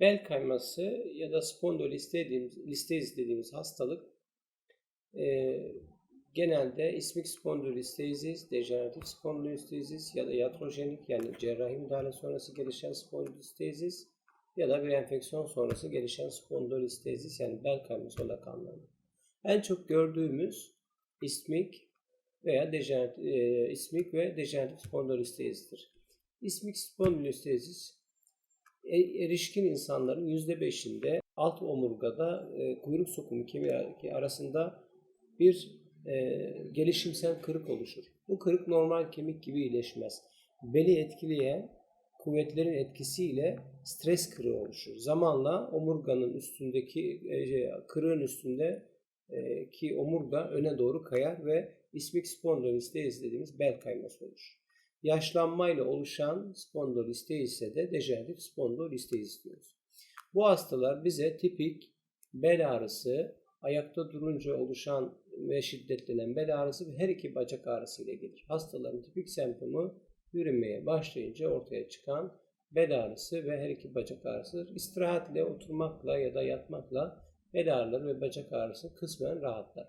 Bel kayması ya da spondyliste dediğimiz, dediğimiz hastalık e, genelde ismik spondylistezis, dejeneratif spondylistezis ya da iatrojenik yani cerrahi müdahale sonrası gelişen spondylistezis ya da bir enfeksiyon sonrası gelişen spondylistezis yani bel kayması olarak anlanır. En çok gördüğümüz ismik veya dejeneratif, e, ismik ve dejeneratif spondylistezistir. İsmik spondylistezis e- erişkin insanların %5'inde alt omurgada e, kuyruk sokumu kemiği arasında bir e, gelişimsel kırık oluşur. Bu kırık normal kemik gibi iyileşmez. Beli etkileyen kuvvetlerin etkisiyle stres kırığı oluşur. Zamanla omurganın üstündeki e, kırığın üstünde e, ki omurga öne doğru kayar ve ismik spondylistezis dediğimiz bel kayması oluşur. Yaşlanmayla oluşan spondylistezis ise de dejeneratif spondylistezis diyoruz. Bu hastalar bize tipik bel ağrısı, ayakta durunca oluşan ve şiddetlenen bel ağrısı ve her iki bacak ağrısı ile gelir. Hastaların tipik semptomu yürümeye başlayınca ortaya çıkan bel ağrısı ve her iki bacak ağrısıdır. İstirahatle, oturmakla ya da yatmakla bel ağrıları ve bacak ağrısı kısmen rahatlar.